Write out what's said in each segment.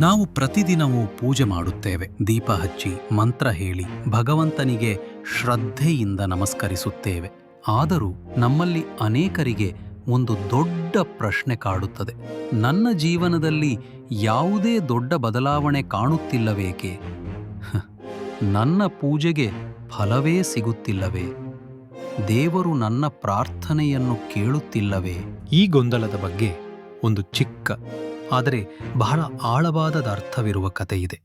ನಾವು ಪ್ರತಿದಿನವೂ ಪೂಜೆ ಮಾಡುತ್ತೇವೆ. ದೀಪ ಹಚ್ಚಿ, ಮಂತ್ರ ಹೇಳಿ, ಭಗವಂತನಿಗೆ ಶ್ರದ್ಧೆಯಿಂದ ನಮಸ್ಕರಿಸುತ್ತೇವೆ. ಆದರೂ ನಮ್ಮಲ್ಲಿ ಅನೇಕರಿಗೆ ಒಂದು ದೊಡ್ಡ ಪ್ರಶ್ನೆ ಕಾಡುತ್ತದೆ. ನನ್ನ ಜೀವನದಲ್ಲಿ ಯಾವುದೇ ದೊಡ್ಡ ಬದಲಾವಣೆ ಕಾಣುತ್ತಿಲ್ಲವೇಕೆ? ನನ್ನ ಪೂಜೆಗೆ ಫಲವೇ ಸಿಗುತ್ತಿಲ್ಲವೇ? ದೇವರು ನನ್ನ ಪ್ರಾರ್ಥನೆಯನ್ನು ಕೇಳುತ್ತಿಲ್ಲವೇ? ಈ ಗೊಂದಲದ ಬಗ್ಗೆ ಒಂದು ಚಿಕ್ಕ ಆದರೆ ಬಹಳ ಆಳವಾದ ಅರ್ಥವಿರುವ ಕಥೆಯಿದೆ.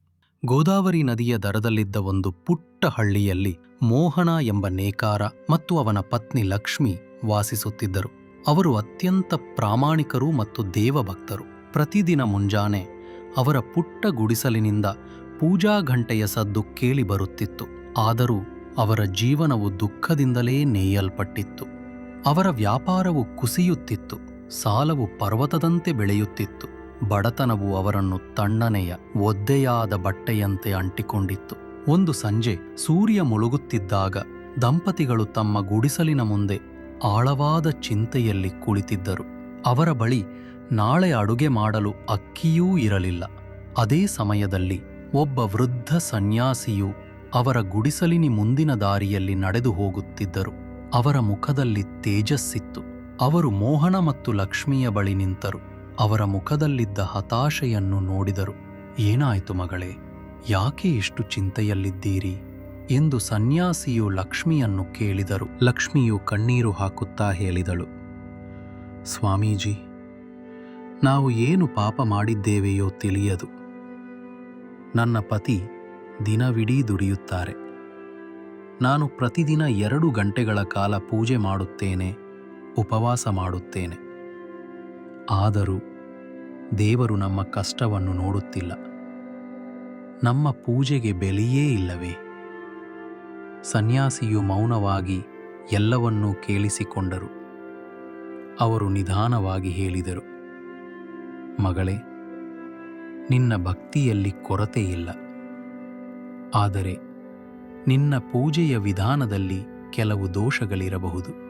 ಗೋದಾವರಿ ನದಿಯ ದರದಲ್ಲಿದ್ದ ಒಂದು ಪುಟ್ಟ ಹಳ್ಳಿಯಲ್ಲಿ ಮೋಹನ ಎಂಬ ನೇಕಾರ ಮತ್ತು ಅವನ ಪತ್ನಿ ಲಕ್ಷ್ಮಿ ವಾಸಿಸುತ್ತಿದ್ದರು. ಅವರು ಅತ್ಯಂತ ಪ್ರಾಮಾಣಿಕರು ಮತ್ತು ದೇವಭಕ್ತರು. ಪ್ರತಿದಿನ ಮುಂಜಾನೆ ಅವರ ಪುಟ್ಟ ಗುಡಿಸಲಿನಿಂದ ಪೂಜಾ ಘಂಟೆಯ ಸದ್ದು ಕೇಳಿ ಬರುತ್ತಿತ್ತು. ಆದರೂ ಅವರ ಜೀವನವು ದುಃಖದಿಂದಲೇ ನೇಯಲ್ಪಟ್ಟಿತ್ತು. ಅವರ ವ್ಯಾಪಾರವು ಕುಸಿಯುತ್ತಿತ್ತು. ಸಾಲವು ಪರ್ವತದಂತೆ ಬೆಳೆಯುತ್ತಿತ್ತು. ಬಡತನವು ಅವರನ್ನು ತಣ್ಣನೆಯ, ಒದ್ದೆಯಾದ ಬಟ್ಟೆಯಂತೆ ಅಂಟಿಕೊಂಡಿತ್ತು. ಒಂದು ಸಂಜೆ ಸೂರ್ಯ ಮುಳುಗುತ್ತಿದ್ದಾಗ ದಂಪತಿಗಳು ತಮ್ಮ ಗುಡಿಸಲಿನ ಮುಂದೆ ಆಳವಾದ ಚಿಂತೆಯಲ್ಲಿ ಕುಳಿತಿದ್ದರು. ಅವರ ಬಳಿ ನಾಳೆ ಅಡುಗೆ ಮಾಡಲು ಅಕ್ಕಿಯೂ ಇರಲಿಲ್ಲ. ಅದೇ ಸಮಯದಲ್ಲಿ ಒಬ್ಬ ವೃದ್ಧ ಸನ್ಯಾಸಿಯು ಅವರ ಗುಡಿಸಲಿನಿ ಮುಂದಿನ ದಾರಿಯಲ್ಲಿ ನಡೆದು ಹೋಗುತ್ತಿದ್ದರು. ಅವರ ಮುಖದಲ್ಲಿ ತೇಜಸ್ಸಿತ್ತು. ಅವರು ಮೋಹನ ಮತ್ತು ಲಕ್ಷ್ಮಿಯ ಬಳಿ ನಿಂತರು. ಅವರ ಮುಖದಲ್ಲಿದ್ದ ಹತಾಶೆಯನ್ನು ನೋಡಿದರು. ಏನಾಯಿತು ಮಗಳೇ, ಯಾಕೆ ಇಷ್ಟು ಚಿಂತೆಯಲ್ಲಿದ್ದೀರಿ? ಎಂದು ಸನ್ಯಾಸಿಯು ಲಕ್ಷ್ಮಿಯನ್ನು ಕೇಳಿದರು. ಲಕ್ಷ್ಮಿಯು ಕಣ್ಣೀರು ಹಾಕುತ್ತಾ ಹೇಳಿದಳು, ಸ್ವಾಮೀಜಿ, ನಾವು ಏನು ಪಾಪ ಮಾಡಿದ್ದೇವೆಯೋ ತಿಳಿಯದು. ನನ್ನ ಪತಿ ದಿನವಿಡೀ ದುಡಿಯುತ್ತಾರೆ. ನಾನು ಪ್ರತಿದಿನ ಎರಡು ಗಂಟೆಗಳ ಕಾಲ ಪೂಜೆ ಮಾಡುತ್ತೇನೆ, ಉಪವಾಸ ಮಾಡುತ್ತೇನೆ. ಆದರೂ ದೇವರು ನಮ್ಮ ಕಷ್ಟವನ್ನು ನೋಡುತ್ತಿಲ್ಲ. ನಮ್ಮ ಪೂಜೆಗೆ ಬೆಲೆಯೇ ಇಲ್ಲವೇ? ಸನ್ಯಾಸಿಯು ಮೌನವಾಗಿ ಎಲ್ಲವನ್ನೂ ಕೇಳಿಸಿಕೊಂಡರು. ಅವರು ನಿಧಾನವಾಗಿ ಹೇಳಿದರು, ಮಗಳೇ, ನಿನ್ನ ಭಕ್ತಿಯಲ್ಲಿ ಕೊರತೆಯಿಲ್ಲ ಆದರೆ ನಿನ್ನ ಪೂಜೆಯ ವಿಧಾನದಲ್ಲಿ ಕೆಲವು ದೋಷಗಳಿರಬಹುದು.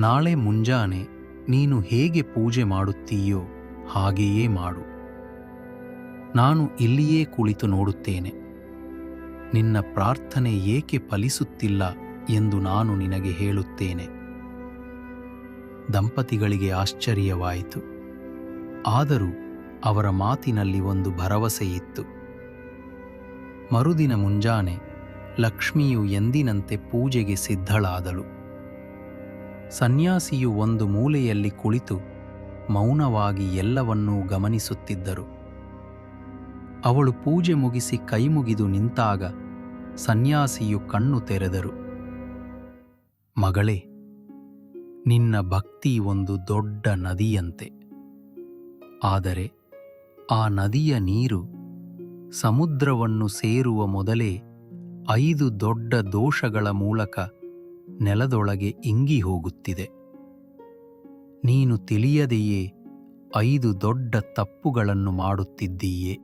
ನಾಳೆ ಮುಂಜಾನೆ ನೀನು ಹೇಗೆ ಪೂಜೆ ಮಾಡುತ್ತೀಯೋ ಹಾಗೆಯೇ ಮಾಡು. ನಾನು ಇಲ್ಲಿಯೇ ಕುಳಿತು ನೋಡುತ್ತೇನೆ. ನಿನ್ನ ಪ್ರಾರ್ಥನೆ ಏಕೆ ಫಲಿಸುತ್ತಿಲ್ಲ ಎಂದು ನಾನು ನಿನಗೆ ಹೇಳುತ್ತೇನೆ. ದಂಪತಿಗಳಿಗೆ ಆಶ್ಚರ್ಯವಾಯಿತು. ಆದರೂ ಅವರ ಮಾತಿನಲ್ಲಿ ಒಂದು ಭರವಸೆಯಿತ್ತು. ಮರುದಿನ ಮುಂಜಾನೆ ಲಕ್ಷ್ಮಿಯು ಎಂದಿನಂತೆ ಪೂಜೆಗೆ ಸಿದ್ಧಳಾದಳು. ಸನ್ಯಾಸಿಯು ಒಂದು ಮೂಲೆಯಲ್ಲಿ ಕುಳಿತು ಮೌನವಾಗಿ ಎಲ್ಲವನ್ನೂ ಗಮನಿಸುತ್ತಿದ್ದರು. ಅವಳು ಪೂಜೆ ಮುಗಿಸಿ ಕೈಮುಗಿದು ನಿಂತಾಗ ಸನ್ಯಾಸಿಯು ಕಣ್ಣು ತೆರೆದರು. ಮಗಳೇ, ನಿನ್ನ ಭಕ್ತಿ ಒಂದು ದೊಡ್ಡ ನದಿಯಂತೆ. ಆದರೆ ಆ ನದಿಯ ನೀರು ಸಮುದ್ರವನ್ನು ಸೇರುವ ಮೊದಲೇ ಐದು ದೊಡ್ಡ ದೋಷಗಳ ಮೂಲಕ ನೆಲದೊಳಗೆ ಇಂಗಿ ಹೋಗುತ್ತಿದೆ. ನೀನು ತಿಳಿಯದೆಯೇ, ಐದು ದೊಡ್ಡ ತಪ್ಪುಗಳನ್ನು ಮಾಡುತ್ತಿದ್ದೀಯೇ?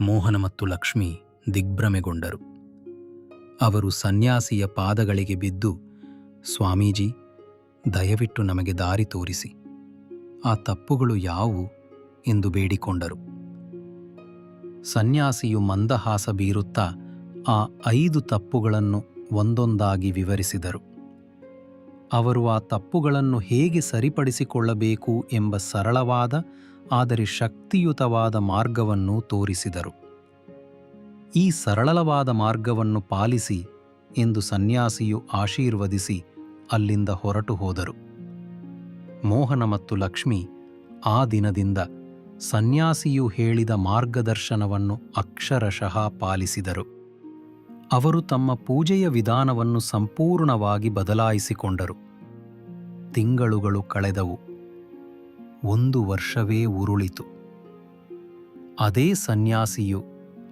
ಮೋಹನ ಮತ್ತು ಲಕ್ಷ್ಮಿ ದಿಗ್ಭ್ರಮೆಗೊಂಡರು. ಅವರು ಸನ್ಯಾಸಿಯ ಪಾದಗಳಿಗೆ ಬಿದ್ದು, ಸ್ವಾಮೀಜಿ, ದಯವಿಟ್ಟು ನಮಗೆ ದಾರಿ ತೋರಿಸಿ, ಆ ತಪ್ಪುಗಳು ಯಾವುವು ಎಂದು ಬೇಡಿಕೊಂಡರು. ಸನ್ಯಾಸಿಯು ಮಂದಹಾಸ ಬೀರುತ್ತಾ, ಆ ಐದು ತಪ್ಪುಗಳನ್ನು ಒಂದೊಂದಾಗಿ ವಿವರಿಸಿದರು. ಅವರು ಆ ತಪ್ಪುಗಳನ್ನು ಹೇಗೆ ಸರಿಪಡಿಸಿಕೊಳ್ಳಬೇಕು ಎಂಬ ಸರಳವಾದ, ಆದರೆ ಶಕ್ತಿಯುತವಾದ ಮಾರ್ಗವನ್ನು ತೋರಿಸಿದರು. ಈ ಸರಳವಾದ ಮಾರ್ಗವನ್ನು ಪಾಲಿಸಿ ಎಂದು ಸನ್ಯಾಸಿಯು ಆಶೀರ್ವದಿಸಿ ಅಲ್ಲಿಂದ ಹೊರಟು ಹೋದರು. ಮೋಹನ ಮತ್ತು ಲಕ್ಷ್ಮಿ ಆ ದಿನದಿಂದ ಸನ್ಯಾಸಿಯು ಹೇಳಿದ ಮಾರ್ಗದರ್ಶನವನ್ನು ಅಕ್ಷರಶಃ ಪಾಲಿಸಿದರು. ಅವರು ತಮ್ಮ ಪೂಜೆಯ ವಿಧಾನವನ್ನು ಸಂಪೂರ್ಣವಾಗಿ ಬದಲಾಯಿಸಿಕೊಂಡರು. ತಿಂಗಳುಗಳು ಕಳೆದವು. ಒಂದು ವರ್ಷವೇ ಉರುಳಿತು. ಅದೇ ಸನ್ಯಾಸಿಯು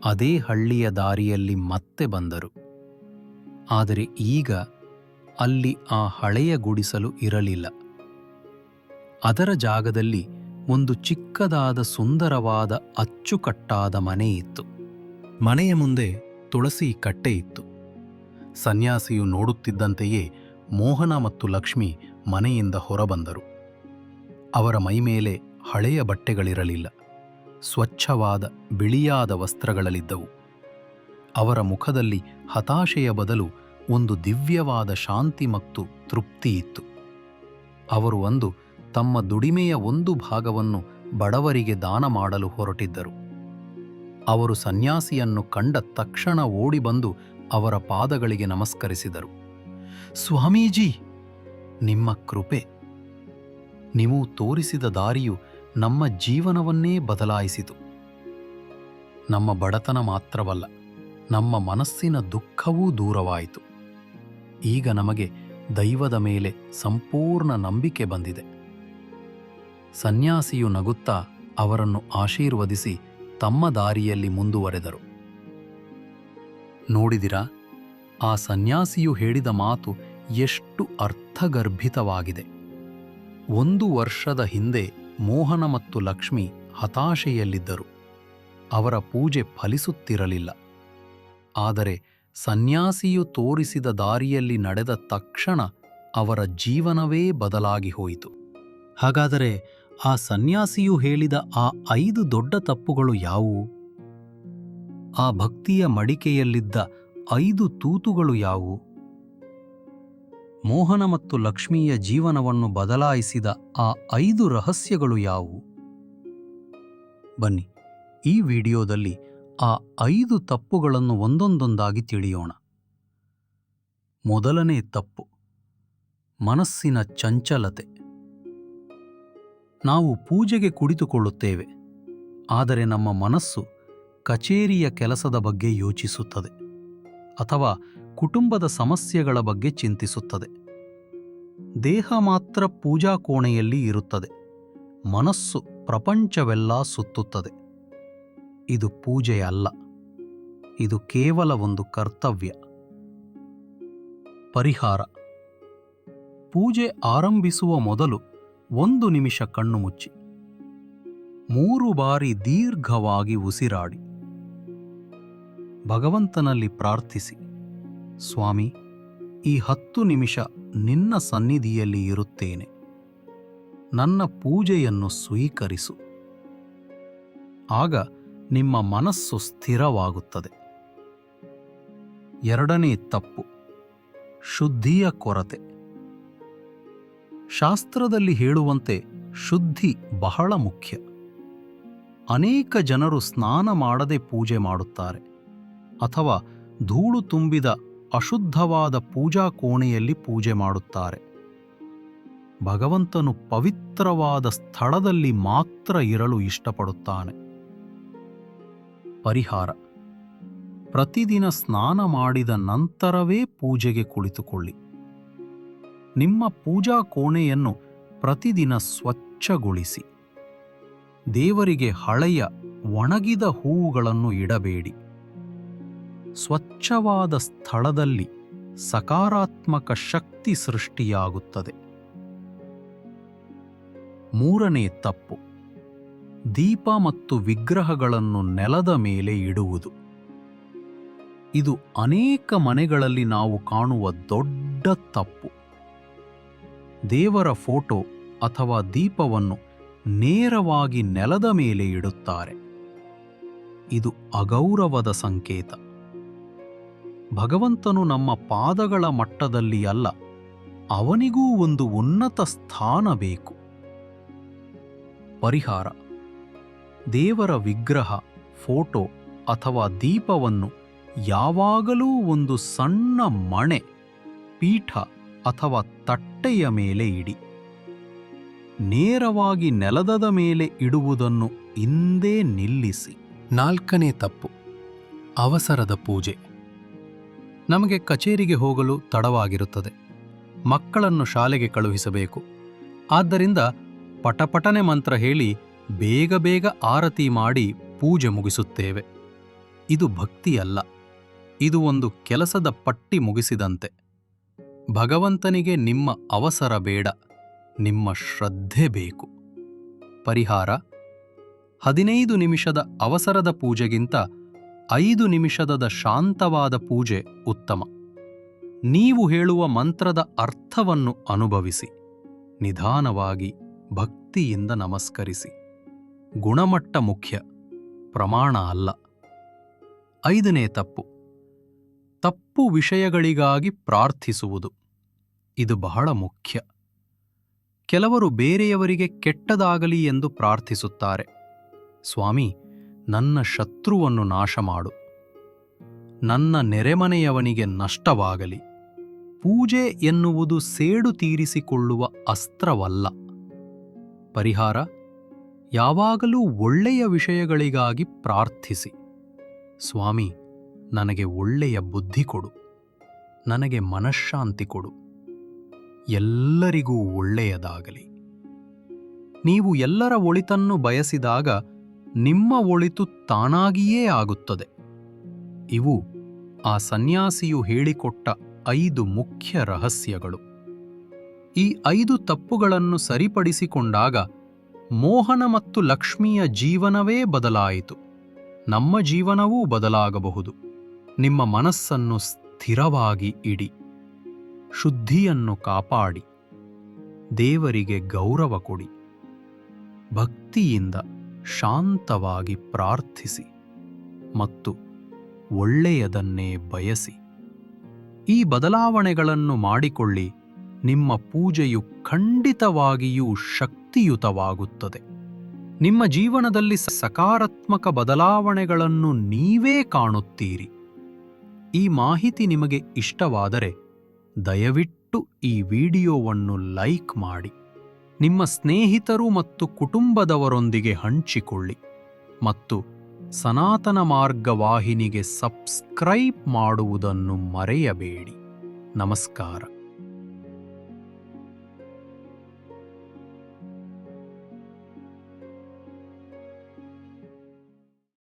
ಅದೇ ಹಳ್ಳಿಯ ದಾರಿಯಲ್ಲಿ ಮತ್ತೆ ಬಂದರು. ಆದರೆ ಈಗ ಅಲ್ಲಿ ಆ ಹಳೆಯ ಗುಡಿಸಲು ಇರಲಿಲ್ಲ. ಅದರ ಜಾಗದಲ್ಲಿ ಒಂದು ಚಿಕ್ಕದಾದ ಸುಂದರವಾದ ಅಚ್ಚುಕಟ್ಟಾದ ಮನೆಯಿತ್ತು ಮನೆಯ ಮುಂದೆ ತುಳಸಿ ಕಟ್ಟೆ ಇತ್ತು. ಸನ್ಯಾಸಿಯು ನೋಡುತ್ತಿದ್ದಂತೆಯೇ ಮೋಹನ ಮತ್ತು ಲಕ್ಷ್ಮಿ ಮನೆಯಿಂದ ಹೊರಬಂದರು. ಅವರ ಮೈಮೇಲೆ ಹಳೆಯ ಬಟ್ಟೆಗಳಿರಲಿಲ್ಲ. ಸ್ವಚ್ಛವಾದ, ಬಿಳಿಯಾದ ವಸ್ತ್ರಗಳಲ್ಲಿದ್ದವು ಅವರ ಮುಖದಲ್ಲಿ ಹತಾಶೆಯ ಬದಲು ಒಂದು ದಿವ್ಯವಾದ ಶಾಂತಿ ಮತ್ತು ತೃಪ್ತಿ ಇತ್ತು. ಅವರು ಒಂದು ತಮ್ಮ ದುಡಿಮೆಯ ಒಂದು ಭಾಗವನ್ನು ಬಡವರಿಗೆ ದಾನ ಮಾಡಲು ಹೊರಟಿದ್ದರು. ಅವರು ಸನ್ಯಾಸಿಯನ್ನು ಕಂಡ ತಕ್ಷಣ ಓಡಿ ಬಂದು ಅವರ ಪಾದಗಳಿಗೆ ನಮಸ್ಕರಿಸಿದರು. ಸ್ವಾಮೀಜಿ, ನಿಮ್ಮ ಕೃಪೆ. ನೀವು ತೋರಿಸಿದ ದಾರಿಯು ನಮ್ಮ ಜೀವನವನ್ನೇ ಬದಲಾಯಿಸಿತು. ನಮ್ಮ ಬಡತನ ಮಾತ್ರವಲ್ಲ, ನಮ್ಮ ಮನಸ್ಸಿನ ದುಃಖವೂ ದೂರವಾಯಿತು. ಈಗ ನಮಗೆ ದೈವದ ಮೇಲೆ ಸಂಪೂರ್ಣ ನಂಬಿಕೆ ಬಂದಿದೆ. ಸನ್ಯಾಸಿಯು ನಗುತ್ತಾ ಅವರನ್ನು ಆಶೀರ್ವದಿಸಿ ತಮ್ಮ ದಾರಿಯಲ್ಲಿ ಮುಂದುವರೆದರು. ನೋಡಿದಿರಾ, ಆ ಸನ್ಯಾಸಿಯು ಹೇಳಿದ ಮಾತು ಎಷ್ಟು ಅರ್ಥಗರ್ಭಿತವಾಗಿದೆ. ಒಂದು ವರ್ಷದ ಹಿಂದೆ ಮೋಹನ ಮತ್ತು ಲಕ್ಷ್ಮಿ ಹತಾಶೆಯಲ್ಲಿದ್ದರು. ಅವರ ಪೂಜೆ ಫಲಿಸುತ್ತಿರಲಿಲ್ಲ. ಆದರೆ ಸನ್ಯಾಸಿಯು ತೋರಿಸಿದ ದಾರಿಯಲ್ಲಿ ನಡೆದ ತಕ್ಷಣ ಅವರ ಜೀವನವೇ ಬದಲಾಗಿ ಹೋಯಿತು. ಹಾಗಾದರೆ ಆ ಸನ್ಯಾಸಿಯು ಹೇಳಿದ ಆ ಐದು ದೊಡ್ಡ ತಪ್ಪುಗಳು ಯಾವುವು? ಆ ಭಕ್ತಿಯ ಮಡಿಕೆಯಲ್ಲಿದ್ದ ಐದು ತೂತುಗಳು ಯಾವುವು? ಮೋಹನ ಮತ್ತು ಲಕ್ಷ್ಮಿಯ ಜೀವನವನ್ನು ಬದಲಾಯಿಸಿದ ಆ ಐದು ರಹಸ್ಯಗಳು ಯಾವುವು? ಬನ್ನಿ, ಈ ವಿಡಿಯೋದಲ್ಲಿ ಆ ಐದು ತಪ್ಪುಗಳನ್ನು ಒಂದೊಂದೊಂದಾಗಿ ತಿಳಿಯೋಣ. ಮೊದಲನೇ ತಪ್ಪು, ಮನಸ್ಸಿನ ಚಂಚಲತೆ. ನಾವು ಪೂಜೆಗೆ ಕುಳಿತುಕೊಳ್ಳುತ್ತೇವೆ. ಆದರೆ ನಮ್ಮ ಮನಸ್ಸು ಕಚೇರಿಯ ಕೆಲಸದ ಬಗ್ಗೆ ಯೋಚಿಸುತ್ತದೆ ಅಥವಾ ಕುಟುಂಬದ ಸಮಸ್ಯೆಗಳ ಬಗ್ಗೆ ಚಿಂತಿಸುತ್ತದೆ. ದೇಹ ಮಾತ್ರ ಪೂಜಾ ಕೋಣೆಯಲ್ಲಿ ಇರುತ್ತದೆ. ಮನಸ್ಸು ಪ್ರಪಂಚವೆಲ್ಲ ಸುತ್ತುತ್ತದೆ. ಇದು ಪೂಜೆಯಲ್ಲ ಇದು ಕೇವಲ ಒಂದು ಕರ್ತವ್ಯ. ಪರಿಹಾರ. ಪೂಜೆ ಆರಂಭಿಸುವ ಮೊದಲು ಒಂದು ನಿಮಿಷ ಕಣ್ಣು ಮುಚ್ಚಿ. ಮೂರು ಬಾರಿ ದೀರ್ಘವಾಗಿ ಉಸಿರಾಡಿ. ಭಗವಂತನಲ್ಲಿ ಪ್ರಾರ್ಥಿಸಿ, ಸ್ವಾಮಿ, ಈ ಹತ್ತು ನಿಮಿಷ ನಿನ್ನ ಸನ್ನಿಧಿಯಲ್ಲಿ ಇರುತ್ತೇನೆ. ನನ್ನ ಪೂಜೆಯನ್ನು ಸ್ವೀಕರಿಸು. ಆಗ ನಿಮ್ಮ ಮನಸ್ಸು ಸ್ಥಿರವಾಗುತ್ತದೆ. ಎರಡನೇ ತಪ್ಪು, ಶುದ್ಧಿಯ ಕೊರತೆ. ಶಾಸ್ತ್ರದಲ್ಲಿ ಹೇಳುವಂತೆ ಶುದ್ಧಿ ಬಹಳ ಮುಖ್ಯ. ಅನೇಕ ಜನರು ಸ್ನಾನ ಮಾಡದೆ ಪೂಜೆ ಮಾಡುತ್ತಾರೆ. ಅಥವಾ ಧೂಳು ತುಂಬಿದ ಅಶುದ್ಧವಾದ ಪೂಜಾ ಕೋಣೆಯಲ್ಲಿ ಪೂಜೆ ಮಾಡುತ್ತಾರೆ. ಭಗವಂತನು ಪವಿತ್ರವಾದ ಸ್ಥಳದಲ್ಲಿ ಮಾತ್ರ ಇರಲು ಇಷ್ಟಪಡುತ್ತಾನೆ. ಪರಿಹಾರ. ಪ್ರತಿದಿನ ಸ್ನಾನ ಮಾಡಿದ ನಂತರವೇ ಪೂಜೆಗೆ ಕುಳಿತುಕೊಳ್ಳಿ. ನಿಮ್ಮ ಪೂಜಾ ಕೋಣೆಯನ್ನು ಪ್ರತಿದಿನ ಸ್ವಚ್ಛಗೊಳಿಸಿ. ದೇವರಿಗೆ ಹಳೆಯ, ಒಣಗಿದ ಹೂವುಗಳನ್ನು ಇಡಬೇಡಿ. ಸ್ವಚ್ಛವಾದ ಸ್ಥಳದಲ್ಲಿ ಸಕಾರಾತ್ಮಕ ಶಕ್ತಿ ಸೃಷ್ಟಿಯಾಗುತ್ತದೆ. ಮೂರನೇ ತಪ್ಪು, ದೀಪ ಮತ್ತು ವಿಗ್ರಹಗಳನ್ನು ನೆಲದ ಮೇಲೆ ಇಡುವುದು. ಇದು ಅನೇಕ ಮನೆಗಳಲ್ಲಿ ನಾವು ಕಾಣುವ ದೊಡ್ಡ ತಪ್ಪು. ದೇವರ ಫೋಟೋ ಅಥವಾ ದೀಪವನ್ನು ನೇರವಾಗಿ ನೆಲದ ಮೇಲೆ ಇಡುತ್ತಾರೆ. ಇದು ಅಗೌರವದ ಸಂಕೇತ. ಭಗವಂತನು ನಮ್ಮ ಪಾದಗಳ ಮಟ್ಟದಲ್ಲಿ ಅಲ್ಲ, ಅವನಿಗೂ ಒಂದು ಉನ್ನತ ಸ್ಥಾನ ಬೇಕು. ಪರಿಹಾರ. ದೇವರ ವಿಗ್ರಹ, ಫೋಟೋ ಅಥವಾ ದೀಪವನ್ನು ಯಾವಾಗಲೂ ಒಂದು ಸಣ್ಣ ಮಣೆ, ಪೀಠ ಅಥವಾ ತಟ್ಟೆಯ ಮೇಲೆ ಇಡಿ. ನೇರವಾಗಿ ನೆಲದದ ಮೇಲೆ ಇಡುವುದನ್ನು ಇಂದೇ ನಿಲ್ಲಿಸಿ. ನಾಲ್ಕನೇ ತಪ್ಪು, ಅವಸರದ ಪೂಜೆ. ನಮಗೆ ಕಚೇರಿಗೆ ಹೋಗಲು ತಡವಾಗಿರುತ್ತದೆ. ಮಕ್ಕಳನ್ನು ಶಾಲೆಗೆ ಕಳುಹಿಸಬೇಕು. ಆದ್ದರಿಂದ ಪಟಪಟನೆ ಮಂತ್ರ ಹೇಳಿ ಬೇಗ ಬೇಗ ಆರತಿ ಮಾಡಿ ಪೂಜೆ ಮುಗಿಸುತ್ತೇವೆ. ಇದು ಭಕ್ತಿಯಲ್ಲ. ಇದು ಒಂದು ಕೆಲಸದ ಪಟ್ಟಿ ಮುಗಿಸಿದಂತೆ. ಭಗವಂತನಿಗೆ ನಿಮ್ಮ ಅವಸರ ಬೇಡ, ನಿಮ್ಮ ಶ್ರದ್ಧೆ ಬೇಕು. ಪರಿಹಾರ, ಹದಿನೈದು ನಿಮಿಷದ ಅವಸರದ ಪೂಜೆಗಿಂತ ಐದು ನಿಮಿಷದ ಶಾಂತವಾದ ಪೂಜೆ ಉತ್ತಮ. ನೀವು ಹೇಳುವ ಮಂತ್ರದ ಅರ್ಥವನ್ನು ಅನುಭವಿಸಿ, ನಿಧಾನವಾಗಿ ಭಕ್ತಿಯಿಂದ ನಮಸ್ಕರಿಸಿ. ಗುಣಮಟ್ಟ ಮುಖ್ಯ, ಪ್ರಮಾಣ ಅಲ್ಲ. ಐದನೇ ತಪ್ಪು. ತಪ್ಪು ವಿಷಯಗಳಿಗಾಗಿ ಪ್ರಾರ್ಥಿಸುವುದು. ಇದು ಬಹಳ ಮುಖ್ಯ. ಕೆಲವರು ಬೇರೆಯವರಿಗೆ ಕೆಟ್ಟದಾಗಲಿ ಎಂದು ಪ್ರಾರ್ಥಿಸುತ್ತಾರೆ. ಸ್ವಾಮಿ, ನನ್ನ ಶತ್ರುವನ್ನು ನಾಶ ಮಾಡು ನನ್ನ ನೆರೆಮನೆಯವನಿಗೆ ನಷ್ಟವಾಗಲಿ. ಪೂಜೆ ಎನ್ನುವುದು ಸೇಡು ತೀರಿಸಿಕೊಳ್ಳುವ ಅಸ್ತ್ರವಲ್ಲ. ಪರಿಹಾರ, ಯಾವಾಗಲೂ ಒಳ್ಳೆಯ ವಿಷಯಗಳಿಗಾಗಿ ಪ್ರಾರ್ಥಿಸಿ. ಸ್ವಾಮಿ ನನಗೆ ಒಳ್ಳೆಯ ಬುದ್ಧಿ ಕೊಡು. ನನಗೆ ಮನಃಶಾಂತಿ ಕೊಡು. ಎಲ್ಲರಿಗೂ ಒಳ್ಳೆಯದಾಗಲಿ. ನೀವು ಎಲ್ಲರ ಒಳಿತನ್ನು ಬಯಸಿದಾಗ ನಿಮ್ಮ ಒಳಿತು ತಾನಾಗಿಯೇ ಆಗುತ್ತದೆ. ಇವು ಆ ಸನ್ಯಾಸಿಯು ಹೇಳಿಕೊಟ್ಟ ಐದು ಮುಖ್ಯ ರಹಸ್ಯಗಳು. ಈ ಐದು ತಪ್ಪುಗಳನ್ನು ಸರಿಪಡಿಸಿಕೊಂಡಾಗ ಮೋಹನ ಮತ್ತು ಲಕ್ಷ್ಮಿಯ ಜೀವನವೇ ಬದಲಾಯಿತು. ನಮ್ಮ ಜೀವನವೂ ಬದಲಾಗಬಹುದು. ನಿಮ್ಮ ಮನಸ್ಸನ್ನು ಸ್ಥಿರವಾಗಿ ಇಡಿ, ಶುದ್ಧಿಯನ್ನು ಕಾಪಾಡಿ, ದೇವರಿಗೆ ಗೌರವ ಕೊಡಿ, ಭಕ್ತಿಯಿಂದ ಶಾಂತವಾಗಿ ಪ್ರಾರ್ಥಿಸಿ ಮತ್ತು ಒಳ್ಳೆಯದನ್ನೇ ಬಯಸಿ. ಈ ಬದಲಾವಣೆಗಳನ್ನು ಮಾಡಿಕೊಳ್ಳಿ, ನಿಮ್ಮ ಪೂಜೆಯು ಖಂಡಿತವಾಗಿಯೂ ಶಕ್ತಿಯುತವಾಗುತ್ತದೆ. ನಿಮ್ಮ ಜೀವನದಲ್ಲಿ ಸಕಾರಾತ್ಮಕ ಬದಲಾವಣೆಗಳನ್ನು ನೀವೇ ಕಾಣುತ್ತೀರಿ. ಈ ಮಾಹಿತಿ ನಿಮಗೆ ಇಷ್ಟವಾದರೆ ದಯವಿಟ್ಟು ಈ ವಿಡಿಯೋವನ್ನು ಲೈಕ್ ಮಾಡಿ. ನಿಮ್ಮ ಸ್ನೇಹಿತರು ಮತ್ತು ಕುಟುಂಬದವರೊಂದಿಗೆ ಹಂಚಿಕೊಳ್ಳಿ ಮತ್ತು ಸನಾತನ ಮಾರ್ಗವಾಹಿನಿಗೆ ಸಬ್ಸ್ಕ್ರೈಬ್ ಮಾಡುವುದನ್ನು ಮರೆಯಬೇಡಿ. ನಮಸ್ಕಾರ.